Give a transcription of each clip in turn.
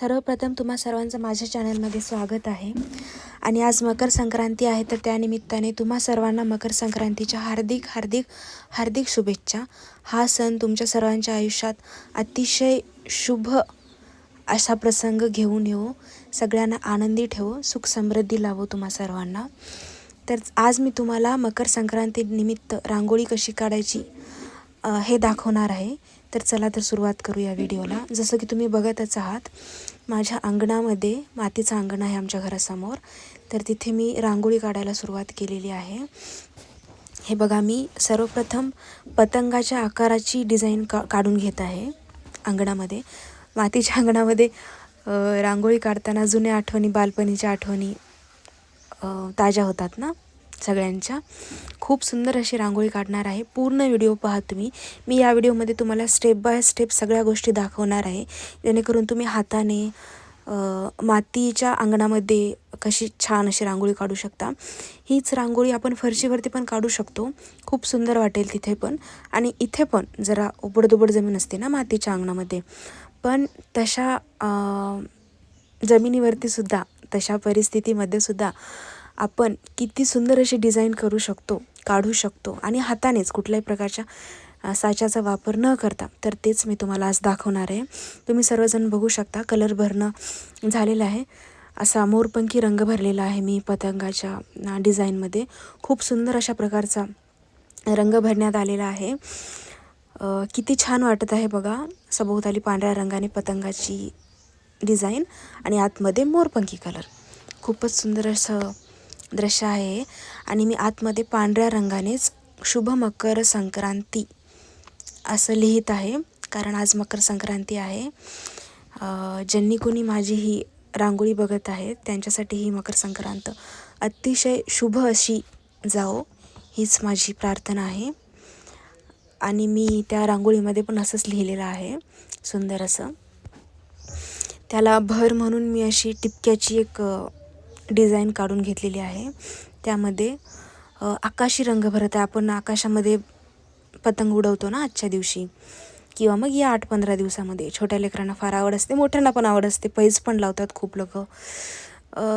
सर्वप्रथम तुम्हा सर्वांचं माझ्या चॅनलमध्ये स्वागत आहे. आणि आज मकर संक्रांती आहे तर त्यानिमित्ताने तुम्हा सर्वांना मकर संक्रांतीच्या हार्दिक हार्दिक हार्दिक शुभेच्छा. हा सण तुमच्या सर्वांच्या आयुष्यात अतिशय शुभ असा प्रसंग घेऊन येऊ सगळ्यांना आनंदी ठेवो सुख समृद्धी लावो तुम्हा सर्वांना. तर आज मी तुम्हाला मकर संक्रांतीनिमित्त रांगोळी कशी काढायची हे दाखवणार आहे. तर चला तर सुरुवात करू या व्हिडिओला. जसं की तुम्ही बघतच आहात माझ्या अंगणामध्ये मातीचं अंगण आहे आमच्या घरासमोर. तर तिथे मी रांगोळी काढायला सुरुवात केलेली आहे. हे बघा मी सर्वप्रथम पतंगाच्या आकाराची डिझाईन का काढून घेत आहे अंगणामध्ये. मातीच्या अंगणामध्ये रांगोळी काढताना जुन्या आठवणी बालपणीच्या आठवणी ताज्या होतात ना? सगळ्यांच्या. खूप सुंदर अशी रांगोळी काढणार आहे. पूर्ण व्हिडिओ पहा तुम्ही. मी या व्हिडिओमध्ये तुम्हाला स्टेप बाय स्टेप सगळ्या गोष्टी दाखवणार आहे. जेणेकरून तुम्ही हाताने मातीच्या अंगणामध्ये कशी छान अशी रांगोळी काढू शकता. हीच रांगोळी आपण फरशीवरती पण काढू शकतो. खूप सुंदर वाटेल तिथे पण. आणि इथे पण जरा उबडदुबड जमीन असते ना मातीच्या अंगणामध्ये. पण तशा जमिनीवरतीसुद्धा तशा परिस्थितीमध्ये सुद्धा आपण किती सुंदर अशी डिझाईन करू शकतो काढू शकतो आणि हातानेच कुठल्याही प्रकारच्या साच्याचा वापर न करता तर तेच मी तुम्हाला आज दाखवणार आहे. तुम्ही सर्वजण बघू शकता कलर भरणं झालेलं आहे. असा मोरपंखी रंग भरलेला आहे मी पतंगाच्या डिझाईनमध्ये. खूप सुंदर अशा प्रकारचा रंग भरण्यात आलेला आहे. किती छान वाटत आहे बघा सभोवताली पांढऱ्या रंगाने पतंगाची डिझाईन आणि आतमध्ये मोरपंखी कलर. खूपच सुंदर असं दृश्य आहे आणि मी आतमध्ये पांढऱ्या रंगानेच शुभ मकर संक्रांती असं लिहित आहे. कारण आज मकर संक्रांती आहे. ज्यांनी कोणी माझी ही रांगोळी बघत आहेत त्यांच्यासाठी ही मकर संक्रांत अतिशय शुभ अशी जाओ हीच माझी प्रार्थना आहे. आणि मी त्या रांगोळीमध्ये पण असंच लिहिलेलं आहे सुंदर असं. त्याला भर म्हणून मी अशी टिपक्याची एक डिझाईन काढून घेतलेली आहे. त्यामध्ये आकाशी रंग भरत आहे. आपण आकाशामध्ये पतंग उडवतो ना आजच्या दिवशी? किंवा मग या आठ पंधरा दिवसामध्ये. छोट्या लेकरांना फार आवड असते मोठ्यांना पण आवड असते. पैज पण लावतात खूप लोक.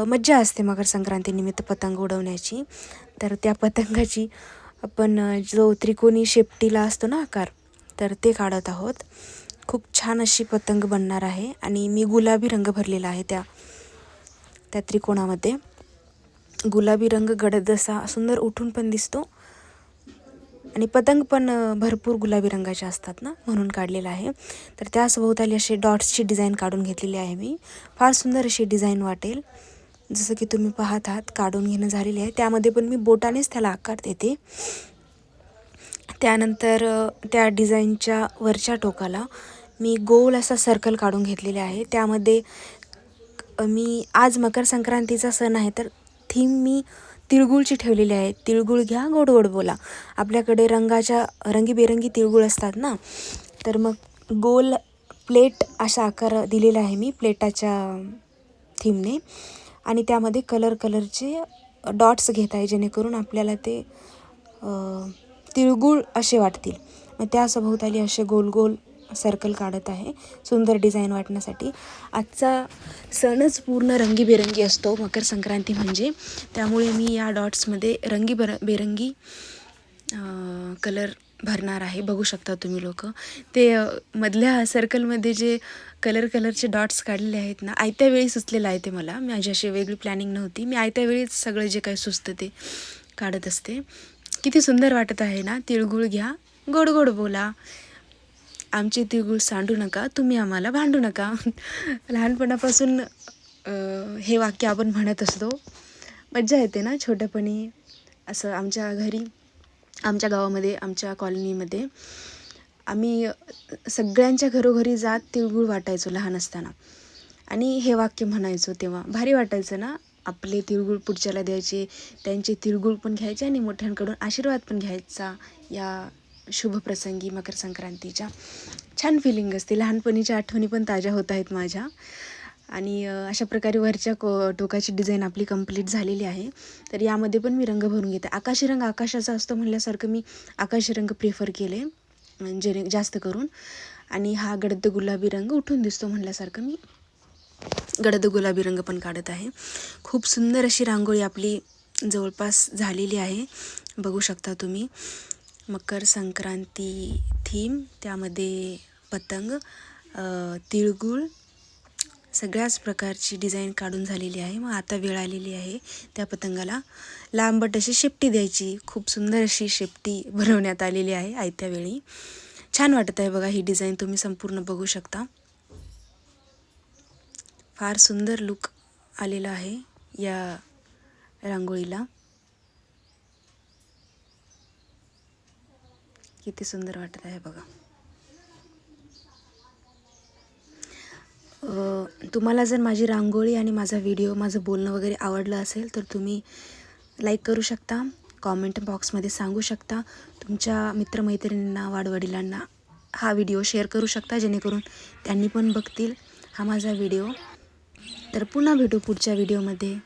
मज्जा असते मकर संक्रांतीनिमित्त पतंग उडवण्याची. तर त्या पतंगाची आपण जो त्रिकोणी शेपटीला असतो ना आकार तर ते काढत आहोत. खूप छान अशी पतंग बनणार आहे. आणि मी गुलाबी रंग भरलेला आहे त्या. त्या त्रिकोणामध्ये. गुलाबी रंग गडदसा सुंदर उठून पण दिसतो. आणि पतंग पण भरपूर गुलाबी रंगाचे असतात ना म्हणून काढलेला आहे. तर त्याच भोवताली असे डॉट्सची डिझाईन काढून घेतलेली आहे मी. फार सुंदर अशी डिझाईन वाटेल. जसं की तुम्ही पाहत आहात काढून घेणं झालेली आहे. त्यामध्ये पण मी बोटानेच त्याला आकार देते. त्यानंतर त्या डिझाईनच्या वरच्या टोकाला मी गोल असा सर्कल काढून घेतलेले आहे. त्यामध्ये मी आज मकर संक्रांतीचा सण आहे तर थीम मी तिळगुळची ठेवलेली आहे. तिळगुळ घ्या गोड गोड बोला. आपल्याकडे रंगाच्या रंगीबेरंगी तिळगुळ असतात ना? तर मग गोल प्लेट असा आकार दिलेला आहे मी प्लेटाच्या थीमने. आणि त्यामध्ये कलर कलरचे डॉट्स घेत आहे जेणेकरून आपल्याला ते तिळगुळ असे वाटतील. मग त्या सभोवताली असे गोल गोल सर्कल काढत आहे. सुंदर डिझाईन वाटण्यासाठी. आजचा सणच पूर्ण रंगीबेरंगी असतो मकर संक्रांती म्हणजे. त्यामुळे मी या डॉट्समध्ये रंगी बर बेरंगी कलर भरणार आहे. बघू शकता तुम्ही लोक. ते मधल्या सर्कलमध्ये जे कलर कलरचे डॉट्स काढलेले आहेत ना आयत्या वेळी सुचलेलं आहे ते मला. माझी अशी वेगळी प्लॅनिंग नव्हती. मी आयत्या वेळीच सगळं जे काही सुचतं ते काढत असते. किती सुंदर वाटत आहे ना? तिळगुळ घ्या. गोड गोड बोला. आमचे तिळगुळ सांडू नका तुम्ही आम्हाला भांडू नका. लहानपणापासून हे वाक्य आपण म्हणत असतो. मज्जा येते ना छोट्यापणी असं आमच्या घरी आमच्या गावामध्ये आमच्या कॉलनीमध्ये. आम्ही सगळ्यांच्या घरोघरी जात तिळगुळ वाटायचो लहान असताना. आणि हे वाक्य म्हणायचो तेव्हा. भारी वाटायचं ना आपले तिळगुळ पुढच्याला द्यायचे त्यांचे तिळगुळ पण घ्यायचे आणि मोठ्यांकडून आशीर्वाद पण घ्यायचा या शुभप्रसंगी मकर संक्रांतीच्या छान फिलिंग असते. लहानपणीच्या आठवणी पण ताज्या होत आहेत माझ्या. आणि अशा प्रकारे वरच्या को टोकाची डिझाईन आपली कंप्लीट झालेली आहे. तर यामध्ये पण मी रंग भरून घेते. आकाशी रंग आकाशाचा असतो म्हणल्यासारखं मी आकाशी रंग प्रेफर केले. म्हणजे जास्त करून. आणि हा गडद गुलाबी रंग उठून दिसतो म्हणल्यासारखं मी गडद गुलाबी रंग पण काढत आहे. खूप सुंदर अशी रांगोळी आपली जवळपास झालेली आहे. बघू शकता तुम्ही. मकर संक्रांती थीम त्यामध्ये पतंग तिळगुळ सगळ्याच प्रकारची डिझाईन काढून झालेली आहे. मग आता वेळ आलेली आहे त्या पतंगाला लांबट अशी शेपटी द्यायची. खूप सुंदर अशी शेपटी बनवण्यात आलेली आहे आयत्या वेळी. छान वाटत आहे बघा ही डिझाईन तुम्ही संपूर्ण बघू शकता. फार सुंदर लुक आलेला आहे या रांगोळीला. किती सुंदर वाटत आहे बघा. तुम्हाला जर माझी रांगोळी आणि माझा व्हिडिओ माझं बोलणं वगैरे आवडलं असेल तर तुम्ही लाईक करू शकता. कॉमेंट बॉक्समध्ये सांगू शकता. तुमच्या मित्रमैत्रिणींना वाडवडिलांना हा व्हिडिओ शेअर करू शकता जेणेकरून त्यांनी पण बघतील हा माझा व्हिडिओ. तर पुन्हा भेटू पुढच्या व्हिडिओमध्ये.